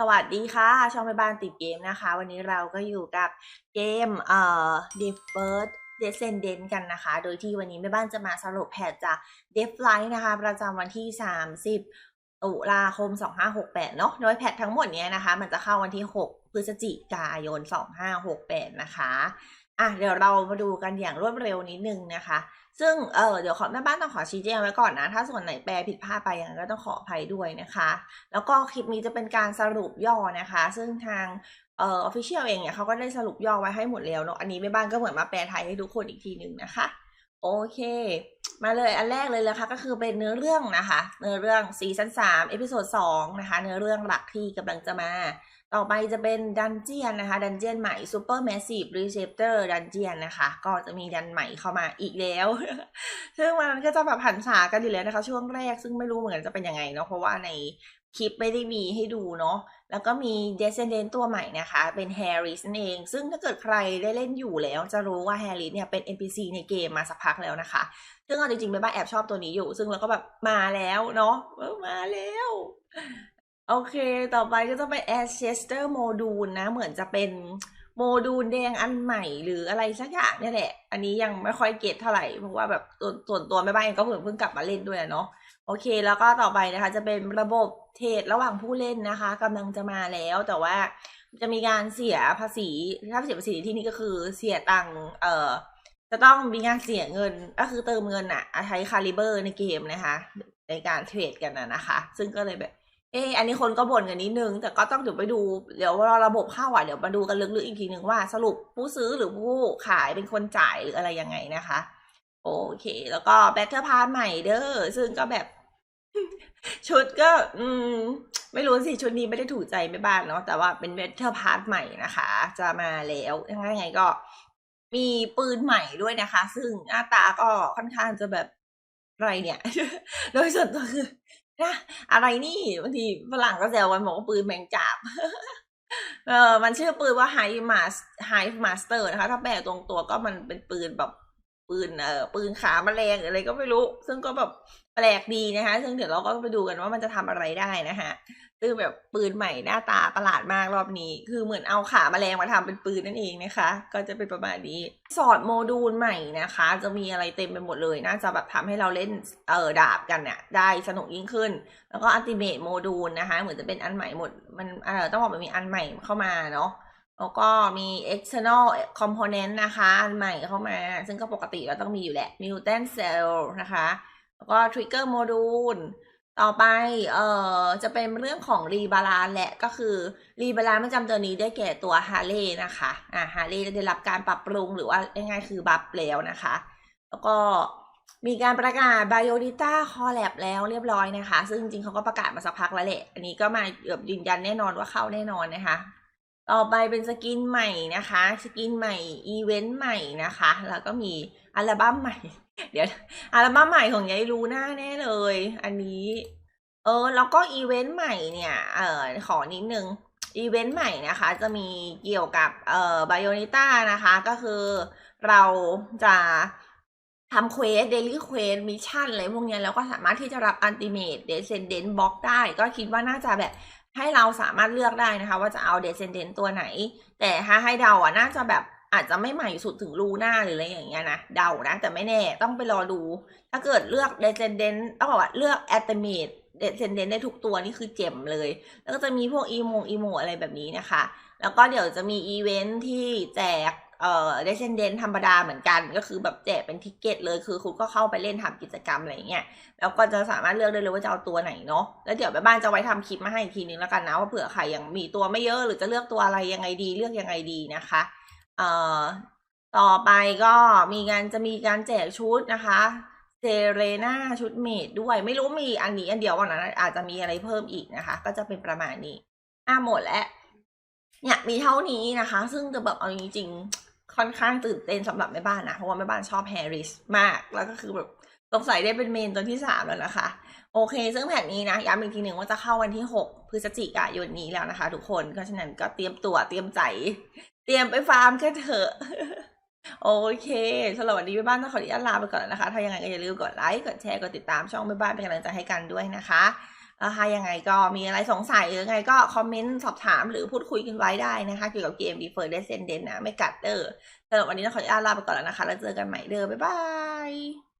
สวัสดีค่ะ ช่องไปบ้านติดเกมนะคะ วันนี้เราก็อยู่กับเกมเอ่อ d e First Descendant กันนะคะ โดยที่วันนี้แม่บ้านจะมาสรุปแพทจาก d e f l i g h t นะคะ ประจำวันที่ 30ตุลาคม 2568 เนาะโดยแพททั้งหมดเนี้ยนะคะ มันจะเข้าวันที่ 6 พฤศจิกายน 2568 นะคะ อะเดี๋ยวเรามาดูกันอย่างรวดเร็วนิดนึงนะคะ ซึ่งเออเดี๋ยวขอแม่บ้านต้องขอชี้แจงไว้ก่อนนะ ถ้าส่วนไหนแปลผิดพลาดไปอย่างนั้นก็ต้องขออภัยด้วยนะคะ แล้วก็คลิปนี้จะเป็นการสรุปย่อนะคะ ซึ่งทางเอ่ออฟฟิเชียลเองเนี่ยเขาก็ได้สรุปย่อไว้ให้หมดแล้วเนาะอันนี้แม่บ้านก็เหมือนมาแปลไทยให้ทุกคนอีกทีหนึ่งนะคะ โอเค มาเลยอันแรกเลยนะคะก็คือเป็นเนื้อเรื่องนะคะ เนื้อเรื่องซีซั่นสามเอพิโซดสองนะคะ เนื้อเรื่องหลักที่กำลังจะมา ต่อไปจะเป็นดันเจียนนะคะดันเจียนใหม่ Super Massive Receptor Dungeon นนะคะ ก็จะมีดันใหม่เข้ามาอีกแล้ว ซึ่งมันก็จะแบบหันษากันอยู่แล้วนะคะ ช่วงแรกซึ่งไม่รู้เหมือนจะเป็นยังไงเนาะเพราะว่าใน คลิปไม่ได้มีให้ดูเนาะ แล้วก็มี Descendant ตัวใหม่นะคะ เป็น Harris นั่นเอง ซึ่งถ้าเกิดใครได้เล่นอยู่แล้ว จะรู้ว่า Harris เนี่ยเป็น NPC ในเกมมาสักพักแล้วนะคะ ซึ่งเอาจริงๆแม่บ้าแอบชอบตัวนี้อยู่ ซึ่งเราก็แบบมาแล้วเนาะมาแล้ว โอเค ต่อไปก็จะเป็น Ancestor Module นะ เหมือนจะเป็นโมดูลแดงอันใหม่หรืออะไรสักอย่างเนี่ยแหละ อันนี้ยังไม่ค่อยเก็ตเท่าไหร่ เพราะว่าแบบส่วนตัวแม่บ้านเองก็เพิ่งเพิ่งกลับมาเล่นด้วยเนาะ โอเค แล้วก็ต่อไปนะคะ จะเป็นระบบเทรดระหว่างผู้เล่นนะคะกำลังจะมาแล้วแต่ว่าจะมีการเสียภาษีถ้าเสียภาษีที่นี่ก็คือเสียตังค์เอ่อจะต้องมีการเสียเงินก็คือเติมเงินอะใช้คาลิเบอร์ในเกมนะคะ ในการเทรดกันนะนะคะ ซึ่งก็เลยแบบ เอออันนี้คนก็บ่นกันนิดนึง แต่ก็ต้องเดี๋ยวไปดูเดี๋ยวรอระบบเข้าอะเดี๋ยวมาดูกันลึกๆอีกทีนึงว่าสรุปผู้ซื้อหรือผู้ขายเป็นคนจ่ายหรืออะไรยังไงนะคะ โอเค แล้วก็แบ t เตอร์พาร์ทใหม่เด้อซึ่งก็แบบ ชุดก็ อืม ไม่รู้สิ ชุดนี้ไม่ได้ถูกใจไม่บ้านเนาะแต่ว่าเป็นแบ t เตอร์พาร์ทใหม่นะคะ จะมาแล้วยังไงก็มีปืนใหม่ด้วยนะคะ ซึ่งหน้าตาก็ค่อนข้างจะแบบอะไรเนี่ย โดยส่วนตัวคือนะอะไรนี่บางทีฝรั่งก็แซวกันบอกว่าปืนแมงจาบเออมันชื่อปืนว่า Hive Mas Hive Master นะคะ ถ้าแปลตรงตัวก็มันเป็นปืนแบบ ปืนเอ่อปืนขาแมลงหรือะไรก็ไม่รู้ ซึ่งก็แบบแปลกดีนะคะ ซึ่งเดี๋ยวเราก็ไปดูกันว่ามันจะทำอะไรได้นะคะซึ่งแบบปืนใหม่หน้าตาประหลาดมากรอบนี้ คือเหมือนเอาขาแมลงมาทำเป็นปืนนั่นเองนะคะ ก็จะเป็นประมาณนี้ สอดโมดูลใหม่นะคะ จะมีอะไรเต็มไปหมดเลย น่าจะแบบทำให้เราเล่นเออดาบกันเนี่ยได้สนุกยิ่งขึ้น แล้วก็อัลติเม e โมดูลนะคะ เหมือนจะเป็นอันใหม่หมด มันเออต้องบอกมันมีอันใหม่เข้ามาเนาะ แล้วก็มี external component นะคะใหม่เข้ามา ซึ่งก็ปกติเราต้องมีอยู่แหละ mutant cell นะคะ แล้วก็ trigger module ต่อไป เอ่อ จะเป็นเรื่องของรีบาลานแหละก็คือรีบาลานประจำตัวนี้ได้แก่ตัวฮาร์เลย์นะคะ อ่าฮาร์เลย์ได้รับการปรับปรุงหรือว่าง่ายๆคือบัฟแล้วนะคะ แล้วก็มีการประกาศ Biodata Collab แล้วเรียบร้อยนะคะ ซึ่งจริงๆเขาก็ประกาศมาสักพักแล้วแหละ อันนี้ก็มาแบบยืนยันแน่นอนว่าเข้าแน่นอนนะคะ ต่อไปเป็นสกินใหม่นะคะ สกินใหม่อีเวนต์ใหม่นะคะ แล้วก็มีอัลบั้มใหม่ เดี๋ยวอัลบั้มใหม่ของยายลูน่าแน่เลย อันนี้ เออแล้วก็อีเวนต์ใหม่เนี่ยเออขอนิดนึงอีเวนต์ใหม่นะคะจะมีเกี่ยวกับเอ่อไบโอนิต้านะคะ ก็คือเราจะทำเควสเดลี่เควสมิชชั่นอะไรพวกนี้แล้วก็สามารถที่จะรับอันติเมตเดซเซนเดนต์บล็อกได้ ก็คิดว่าน่าจะแบบ ให้เราสามารถเลือกได้นะคะ ว่าจะเอาเดซเซนเดนต์ตัวไหน แต่ถ้าให้เดาอะน่าจะแบบอาจจะไม่ใหม่สุดถึงรูหน้าหรืออะไรอย่างเงี้ยนะเดานะ แต่ไม่แน่ต้องไปรอดู ถ้าเกิดเลือกเดซเซนเดนต์ต้องบอกว่าเลือกแอตเมตเดซเซนเดนต์ได้ทุกตัวนี่คือเจ็มเลย แล้วก็จะมีพวกอีโมอีโมอะไรแบบนี้นะคะ แล้วก็เดี๋ยวจะมีอีเวนท์ที่แจก เอ่อเดซเซนเดนธรรมดาเหมือนกัน ก็คือแบบแจกเป็นทิกเก็ตเลยคือคุณก็เข้าไปเล่นทำกิจกรรมอะไรเงี้ยแล้วก็จะสามารถเลือกได้เลยว่าจะเอาตัวไหนเนาะแล้วเดี๋ยวแม่บ้านจะไว้ทำคลิปมาให้อีกทีนึงแล้วกันนะว่าเผื่อใครยังมีตัวไม่เยอะหรือจะเลือกตัวอะไรยังไงดีเลือกยังไงดีนะคะเอ่อต่อไปก็มีการจะมีการแจกชุดนะคะเซเรนาชุดเมดด้วยไม่รู้มีอันนี้อันเดียววันนั้นอาจจะมีอะไรเพิ่มอีกนะคะ ก็จะเป็นประมาณนี้อะหมดแล้วเนี่ยมีเท่านี้นะคะ ซึ่งจะแบบเอาจริงๆ ค่อนข้างตื่นเต้นสำหรับแม่บ้านนะ เพราะว่าแม่บ้านชอบแฮร์ริสมาก แล้วก็คือแบบสงสัยได้เป็นเมนตัวที่สามแล้วนะคะ โอเค ซึ่งแผนนี้นะย้ำอีกทีหนึ่งว่าจะเข้าวันที่ 6 พฤศจิกายนนี้แล้วนะคะ ทุกคนก็ฉะนั้นก็เตรียมตัวเตรียมใจ เตรียมไปฟาร์มกันเถอะโอเคสำหรับวันนี้แม่บ้านต้องขออนุญาตลาไปก่อนนะคะ ถ้ายังไงก็อย่าลืมกดไลค์ กดแชร์ กดติดตามช่องแม่บ้านเป็นกำลังใจให้กันด้วยนะคะ นะคะยังไงก็มีอะไรสงสัยหรือไงก็คอมเมนต์สอบถามหรือพูดคุยกันไว้ได้นะคะ เกี่ยวกับเกม Defer Descendant นะ ไม่กัดเด้อสำหรับวันนี้ต้องขออนุญาตลาไปก่อนแล้วนะคะ แล้วเจอกันใหม่เด้อบ๊ายบาย